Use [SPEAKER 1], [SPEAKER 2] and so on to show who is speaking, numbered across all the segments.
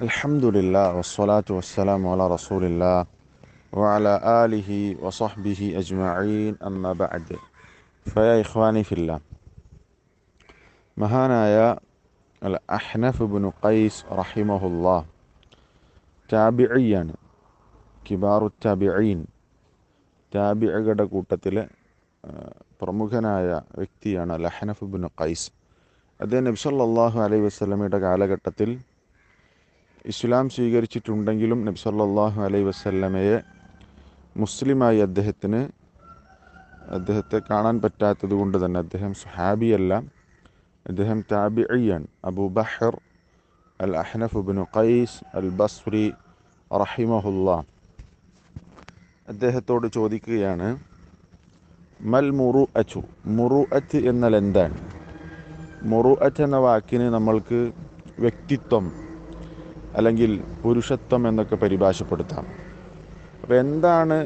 [SPEAKER 1] الحمد لله والصلاة والسلام على رسول الله وعلى آله وصحبه أجمعين أما بعد فيا إخواني في الله മഹാനായ അൽ Ahnaf bin ഖൈസ് റഹിമഹുല്ല താബിഇയാണ് കിബാറു താബിഈൻ താബിഅകളുടെ കൂട്ടത്തിലെ ആ, പ്രമുഖനായ വ്യക്തിയാണ് അൽ അഹ്നഫ് ബിനു ഖൈസ് അദ്ദേഹം നബി സല്ലല്ലാഹു അലൈഹി വസല്ലമയുടെ കാലഘട്ടത്തിൽ ഇസ്ലാം സ്വീകരിച്ചിട്ടുണ്ടെങ്കിലും നബി സല്ലാഹു അലൈ വസല്ലമയെ മുസ്ലിമായി അദ്ദേഹത്തിന് അദ്ദേഹത്തെ കാണാൻ പറ്റാത്തത് കൊണ്ട് തന്നെ അദ്ദേഹം സുഹാബിയല്ല അദ്ദേഹം താബിഇയാണ്. Abu Bahr al Ahnaf bin Qais al Basri റഹിമഹുല്ല. അദ്ദേഹത്തോട് ചോദിക്കുകയാണ് മൽ മുറു അച്ചു മുറു അച്ച് എന്നാൽ എന്താണ്? മുറു അച്ച് എന്ന വാക്കിന് നമ്മൾക്ക് വ്യക്തിത്വം അല്ലെങ്കിൽ പുരുഷത്വം എന്നൊക്കെ പരിഭാഷപ്പെടുത്താം അപ്പോൾ എന്താണ്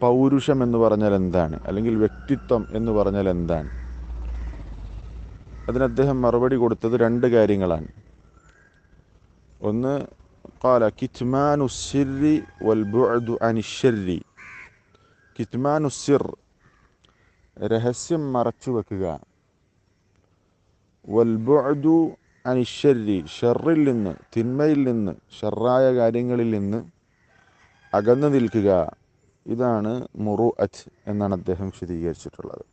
[SPEAKER 1] പൗരുഷം എന്ന് പറഞ്ഞാൽ എന്താണ് അല്ലെങ്കിൽ വ്യക്തിത്വം എന്ന് പറഞ്ഞാൽ എന്താണ് അതിന് അദ്ദേഹം മറുപടി കൊടുത്തത് രണ്ട് കാര്യങ്ങളാണ് ഒന്ന് قال كتمان السر والبعد عن الشر كتمان السر രഹസ്യം മറച്ചു വെക്കുക വൽബുഅദു അനിഷരി ഷെറിൽ നിന്ന് തിന്മയിൽ നിന്ന് ഷെറായ കാര്യങ്ങളിൽ നിന്ന് അകന്നു നിൽക്കുക. ഇതാണ് മുറു അച്ച് എന്നാണ് അദ്ദേഹം വിശദീകരിച്ചിട്ടുള്ളത്.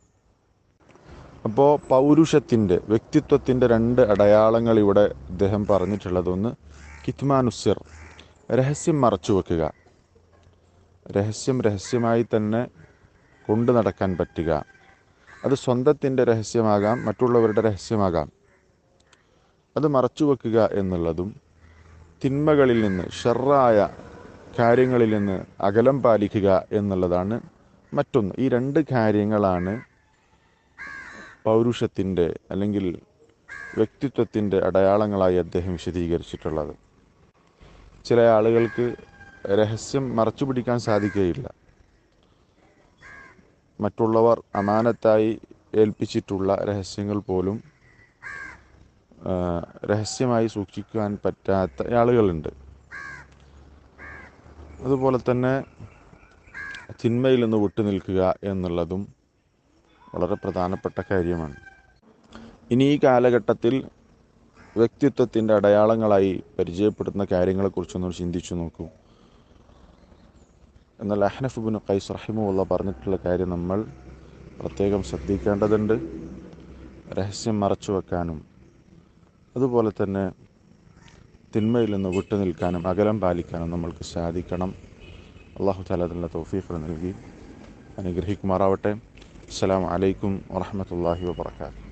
[SPEAKER 1] അപ്പോൾ പൗരുഷത്തിന്റെ വ്യക്തിത്വത്തിന്റെ രണ്ട് അടയാളങ്ങൾ ഇവിടെ അദ്ദേഹം പറഞ്ഞിട്ടുള്ളത് ഒന്ന് കിത്മാനുസിർ രഹസ്യം മറച്ചു വെക്കുക. രഹസ്യം രഹസ്യമായി തന്നെ കൊണ്ടു നടക്കാൻ പറ്റുക. അത് സ്വന്തത്തിന്റെ രഹസ്യമാകാം മറ്റുള്ളവരുടെ രഹസ്യമാകാം. അത് മറച്ചു വെക്കുക എന്നുള്ളതും തിന്മകളിൽ നിന്ന് ഷെറായ കാര്യങ്ങളിൽ നിന്ന് അകലം പാലിക്കുക എന്നുള്ളതാണ് മറ്റൊന്ന്. ഈ രണ്ട് കാര്യങ്ങളാണ് പൗരുഷത്തിന്റെ അല്ലെങ്കിൽ വ്യക്തിത്വത്തിന്റെ അടയാളങ്ങളായി അദ്ദേഹം വിശദീകരിച്ചിട്ടുള്ളത്. ചില ആളുകൾക്ക് രഹസ്യം മറച്ചു പിടിക്കാൻ സാധിക്കുകയില്ല. മറ്റുള്ളവർ അമാനത്തായി ഏൽപ്പിച്ചിട്ടുള്ള രഹസ്യങ്ങൾ പോലും രഹസ്യമായി സൂക്ഷിക്കാൻ പറ്റാത്ത ആളുകളുണ്ട്. അതുപോലെ തന്നെ തിന്മയിൽ നിന്ന് വിട്ടുനിൽക്കുക എന്നുള്ളതും വളരെ പ്രധാനപ്പെട്ട കാര്യമാണ്. ഇനി ഈ കാലഘട്ടത്തിൽ വ്യക്തിത്വത്തിന്റെ അടയാളങ്ങളായി പരിചയപ്പെടുത്തുന്ന കാര്യങ്ങളെക്കുറിച്ചൊന്ന് ചിന്തിച്ചു നോക്കൂ. എന്നാൽ അഹ്നഫ് ബിൻ ഖൈസ് റഹിമുള്ള പറഞ്ഞിട്ടുള്ള കാര്യം നമ്മൾ പ്രത്യേകം ശ്രദ്ധിക്കേണ്ടതുണ്ട്. രഹസ്യം മറച്ചു വെക്കാനും അതുപോലെ തന്നെ തിന്മയിൽ നിന്ന് വിട്ടു നിൽക്കാനും അകലം പാലിക്കാനും നമ്മൾക്ക് സാധിക്കണം. അള്ളാഹു താലാദിനുള്ള തോഫീഫർ നൽകി അനുഗ്രഹിക്കുമാറാവട്ടെ. അസ്സാം വലൈക്കും വറഹ്മത്തുള്ളാഹി വബറകാതുഹു.